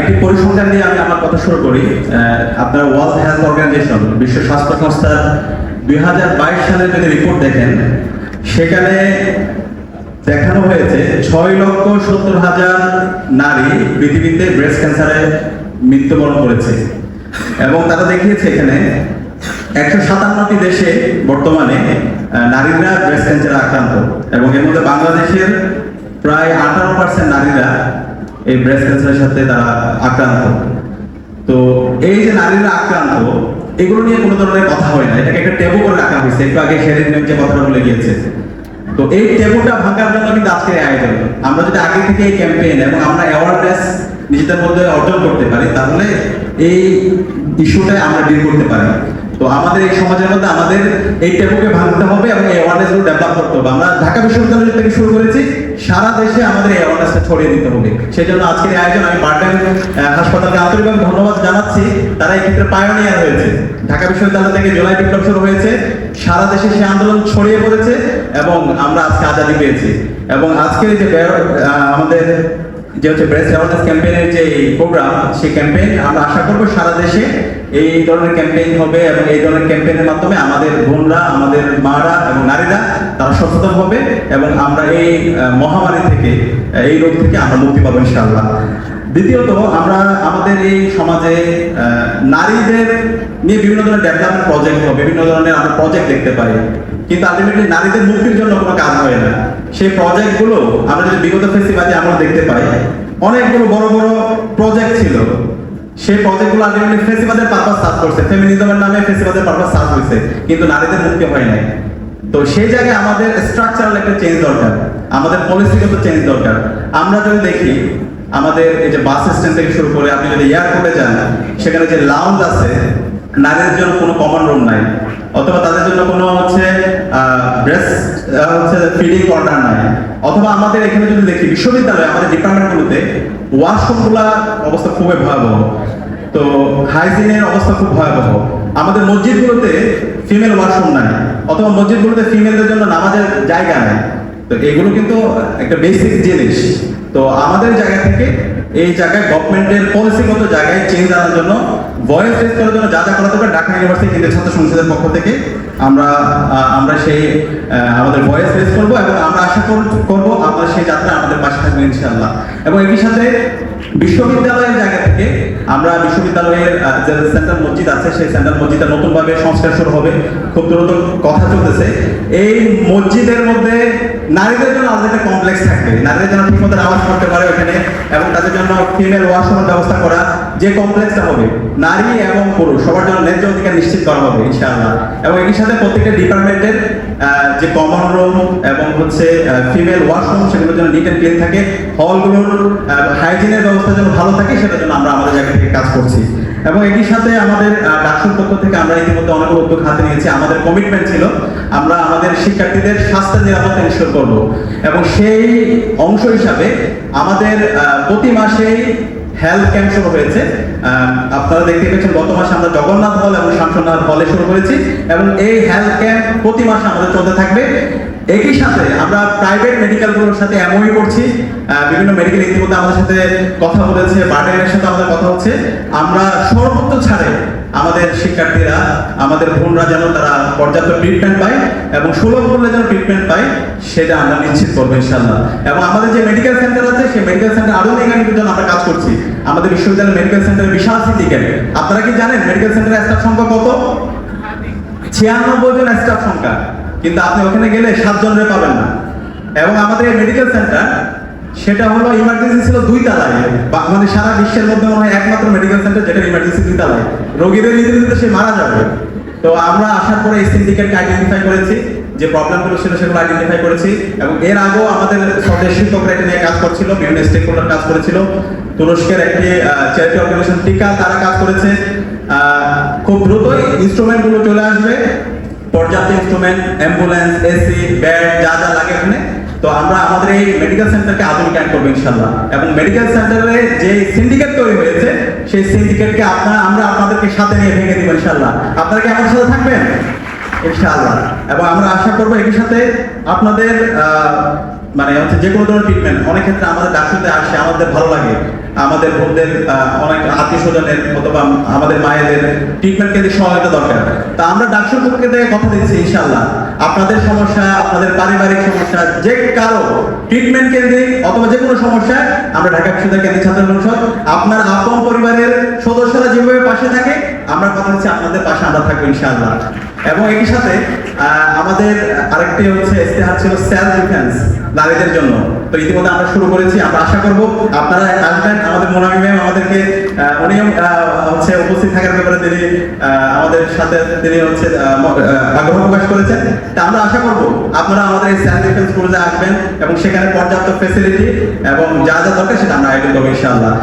একটি পরিসংখ্যান দিয়ে আমি আমার কথা শুরু করি। আপনার ওয়ার্ল্ড হেলথ অর্গানাইজেশন বিশ্ব স্বাস্থ্য সংস্থার দুই হাজার বাইশ সালের যদি রিপোর্ট দেখেন, সেখানে দেখানো হয়েছে ছয় লক্ষ সত্তর হাজার নারী পৃথিবীতে ব্রেস্ট ক্যান্সারে মৃত্যুবরণ করেছে। এবং তারা দেখিয়েছে এখানে একশো সাতান্নটি দেশে বর্তমানে নারীরা ব্রেস্ট ক্যান্সারে আক্রান্ত। এবং এর মধ্যে বাংলাদেশের প্রায় আঠারো পার্সেন্ট নারীরা এই ব্রেস্ট ক্যান্সারের সাথে তারা আক্রান্ত। তো এই যে নারীরা আক্রান্ত, এগুলো নিয়ে কোনো ধরনের কথা হয় না। এটাকে একটা টেবু করে রাখা হয়েছে। একটু আগে সেদিন যে কথাটা বলে গিয়েছে। তো এই টেবুটা ভাঙার জন্য কিন্তু আজকের আয়োজন আমরা যদি আগে থেকে এই ক্যাম্পেইন এবং আমরা অ্যাওয়ারনেস নিজেদের মধ্যে অর্জন করতে পারি, তাহলে এই ইস্যুটাই আমরা ডিল করতে পারি। তো আমাদের এই সমাজের মধ্যে আমাদের এই টেবুকে ভাঙতে হবে এবং এই অ্যাওয়ারনেসগুলো ডেভেলপ করতে হবে। আমরা ঢাকা বিশ্ববিদ্যালয় থেকে শুরু করেছি, সারা দেশে আমাদের এই অ্যাওয়ারনেসটা ছড়িয়ে দিতে হবে। সেই জন্য আজকের এই আয়োজন আমি বার্ডেন হাসপাতালকে আন্তরিকভাবে ধন্যবাদ জানাচ্ছি। তারা এই ক্ষেত্রে পায়োনিয়ার হয়েছে। ঢাকা বিশ্ববিদ্যালয় থেকে জুলাই বিপ্লব শুরু হয়েছে। সারা দেশে সেই আন্দোলন ছড়িয়ে পড়েছে এবং আমরা আজকে আজাদি পেয়েছি। এবং আজকের যে আমাদের যে হচ্ছে ব্রেস্ট অ্যাওয়ারনেস ক্যাম্পেইনের যে প্রোগ্রাম সেই ক্যাম্পেইন আমরা আশা করব সারা দেশে এই ধরনের ক্যাম্পেইন হবে এবং এই ধরনের ক্যাম্পেইনের মাধ্যমে আমাদের বোনরা, আমাদের মারা এবং নারীরা তারা সচেতন হবে এবং আমরা এই মহামারী থেকে এই রোগ থেকে আমরা মুক্তি পাবো ইনশাআল্লাহ। দ্বিতীয়ত, আমরা আমাদের এই সমাজে নারীদের নিয়ে বিভিন্ন ধরনের ডেভেলপমেন্ট প্রজেক্ট হবে, বিভিন্ন ধরনের আমরা প্রজেক্ট দেখতে পাই কিন্তু আলটিমেটলি নারীদের মুক্তির জন্য কোনো কাজ হয় না। সেই প্রজেক্টগুলো আমরা যদি বিগত ফেস্টিভ্যালে আমরা দেখতে পাই, অনেকগুলো বড় বড় প্রজেক্ট ছিল। সেই প্রজেক্টগুলো আলটিমেটলি পারপাস করছে। ফেমিনিজমের নামে পারপাস কিন্তু নারীদের মুক্তি হয় নাই। তো সেই জায়গায় আমাদের স্ট্রাকচারাল একটা চেঞ্জ দরকার। আমাদের পলিসিগত চেঞ্জ দরকার। আমরা যদি দেখি, আমাদের এই যে বাস স্ট্যান্ড থেকে শুরু করে আপনি যদি এয়ারপোর্টে যান, সেখানে যে লাউঞ্জ আছে, নারীদের জন্য কোনো কমন রুম নাই। অথবা তাদের জন্য কোনো হচ্ছে হচ্ছে ফিডিং কর্নার নাই। অথবা আমাদের এখানে যদি দেখি, বিশ্ববিদ্যালয়ে, আমাদের ডিপার্টমেন্টগুলোতে ওয়াশরুমগুলা অবস্থা খুবই ভয়াবহ। তো হাইজিনের অবস্থা খুব ভয়াবহ। আমাদের মসজিদগুলোতে ফিমেল ওয়াশরুম নাই, অথবা মসজিদগুলোতে ফিমেলদের জন্য নামাজের জায়গা নাই। তো এগুলো কিন্তু একটা বেসিক জিনিস। তো আমাদের জায়গা থেকে এই জায়গায় গভর্নমেন্টের পলিসিগত জায়গায় চেঞ্জ আনার জন্য ভয়েস রেজ করার জন্য যা যা করা দরকার ঢাকা ইউনিভার্সিটি কেন্দ্রীয় ছাত্র সংসদের পক্ষ থেকে আমরা আমরা সেই আমাদের ভয়েস রেজ করব এবং আমরা আশা করব করব আপনারা সেই যাত্রা আমাদের পাশে থাকবেন ইনশাল্লাহ এবং একই সাথে বিশ্ববিদ্যালয়ের জায়গা থেকে আমরা বিশ্ববিদ্যালয়ের যে সেন্ট্রাল মসজিদ আছে, সেই সেন্ট্রাল মসজিদটা নতুনভাবে সংস্কার শুরু হবে। খুব দ্রুত কথা চলতেছে। এই মসজিদের মধ্যে নারীদের জন্য আলাদা একটা কমপ্লেক্স থাকবে। নারীদের জন্য ঠিক মতো নামাজ পড়তে পারে ওখানে এবং তাদের জন্য ফিমেল ওয়াশরুমের ব্যবস্থা করা যে কমপ্লেক্সটা হবে নারী এবং পুরুষ সবার জন্য ন্যায্য অধিকার নিশ্চিত করা হবে ইনশাআল্লাহ। এবং একই সাথে প্রত্যেকটা ডিপার্টমেন্টের যে কমন রুম এবং হচ্ছে ফিমেল ওয়াশরুম সেগুলোর জন্য নিট অ্যান্ড ক্লিন থাকে। হলগুলোর হাইজিনের ব্যবস্থা যেন ভালো থাকে সেটার জন্য আমরা আমাদের জায়গা থেকে কাজ করছি। এবং একই সাথে আমাদের আহ, ডাকসুর পক্ষ থেকে আমরা ইতিমধ্যে অনেক উদ্যোগ হাতে নিয়েছি। আমাদের কমিটমেন্ট ছিল আমরা আমাদের শিক্ষার্থীদের স্বাস্থ্য নিরাপত্তা নিশ্চিত করব। এবং সেই অংশ হিসাবে আমাদের প্রতি মাসেই হেলথ ক্যাম্প শুরু হয়েছে। আপনারা দেখতে পেয়েছেন গত মাসে আমরা জগন্নাথ হল এবং শামসুন্নাথ হলে শুরু করেছি এবং এই হেলথ ক্যাম্প প্রতি মাসে আমাদের চলতে থাকবে। একই সাথে আমরা প্রাইভেট মেডিকেলগুলোর সাথে এমওই করছি। বিভিন্ন মেডিকেল ইতিমধ্যে আমাদের সাথে কথা বলেছে, বার্ডেনের সাথে আমাদের কথা হচ্ছে। আমরা সর্বোচ্চ ছাড়ে আমাদের শিক্ষার্থীরা, আমাদের বোনরা যেন তারা পর্যাপ্ত ট্রিটমেন্ট পায় এবং সুলভ মূল্যে যেন ট্রিটমেন্ট পায়, সেটা আমরা নিশ্চিত করব ইনশাল্লাহ এবং আমাদের যে মেডিকেল সেন্টার মেডিকেল সেন্টার আরও নিগানির জন্য আমরা কাজ করছি। আমাদের বিশ্ববিদ্যালয় মেডিকেল সেন্টারে বিশাল সিন্ডিকেট আপনারা কি জানেন মেডিকেল সেন্টারের স্টাফ সংখ্যা কত? ছিয়ানব্বই জন স্টাফ সংখ্যা। কিন্তু আপনি ওখানে গেলে সাতজনের পাবেন না। এবং আমাদের এই মেডিকেল সেন্টার সেটা হলো ইমার্জেন্সি ছিল দুই তলায়। বা- মানে সারা বিশ্বের মধ্যে মনে হয় একমাত্র মেডিকেল সেন্টার যেটা ইমার্জেন্সি দুই তলায়। রোগীদের নিতে নিতে সে মারা যাবে। তো আমরা আসার পরে এই সিন্ডিকেটকে আইডেন্টিফাই করেছি। যে প্রবলেমগুলো ছিল সেগুলো আইডেন্টিফাই করেছি এবং এর আগেও আমাদের স্বদেশ শিক্ষকরা নিয়ে কাজ করছিল, বিভিন্ন স্টেক হোল্ডার কাজ করেছিল। তুরস্কের একটি চ্যারিটি অর্গানাইজেশন টিকা তারা কাজ করেছে। খুব দ্রুতই ইনস্ট্রুমেন্টগুলো চলে আসবে। পর্যাপ্ত ইনস্ট্রুমেন্ট অ্যাম্বুলেন্স এসি বেড যা যা লাগে এখানে। তো আমরা আমাদের এই মেডিকেল সেন্টারকে আধুনিকায়ন করব ইনশাল্লাহ এবং মেডিকেল সেন্টারে যে সিন্ডিকেট তৈরি হয়েছে, সেই সিন্ডিকেটকে আপনারা, আমরা আপনাদেরকে সাথে নিয়ে ভেঙে দিব ইনশাল্লাহ আপনারা কি আমার সাথে থাকবেন? ইনশাআল্লাহ। এবং আমরা আশা করব সাথে আপনাদের মানে হচ্ছে যে কোনো ধরনের ট্রিটমেন্ট অনেক ক্ষেত্রে আমাদের আসে, আমাদের ভালো লাগে। আমাদের বোনদের অনেক আত্মীয় স্বজনের অথবা আমাদের মায়েদের ট্রিটমেন্ট কেন্দ্রিক সহায়তা দরকার। তা আমরা ডাক্তার পক্ষে কথা দিচ্ছি ইনশাল্লাহ আপনাদের সমস্যা, আপনাদের পারিবারিক সমস্যা, যে কারও ট্রিটমেন্ট কেন্দ্রিক অথবা যে কোনো সমস্যা আমরা ঢাকা ছাত্র সংসদ আপনার আপন পরিবারের সদস্যরা যেভাবে পাশে থাকে আমরা কথা দিচ্ছি আপনাদের পাশে আমরা থাকব ইনশাআল্লাহ। এবং একই সাথে আমাদের আরেকটি হচ্ছে ইস্তেহার ছিল সেলফ ডিফেন্স নারীদের জন্য। তো ইতিমধ্যে আমরা শুরু করেছি আমরা আশা করব আপনারা আসবেন আমাদের মোনামি ম্যাম আমাদেরকে আহ, হচ্ছে উপস্থিত থাকার ব্যাপারে তিনি আমাদের সাথে তিনি হচ্ছে আগ্রহ প্রকাশ করেছেন। তা আমরা আশা করব আপনারা আমাদের এই সেলফ ডিফেন্স আসবেন এবং সেখানে পর্যাপ্ত ফেসিলিটি এবং যা যা দরকার সেটা আমরা আয়োজন করব ইনশাআল্লাহ।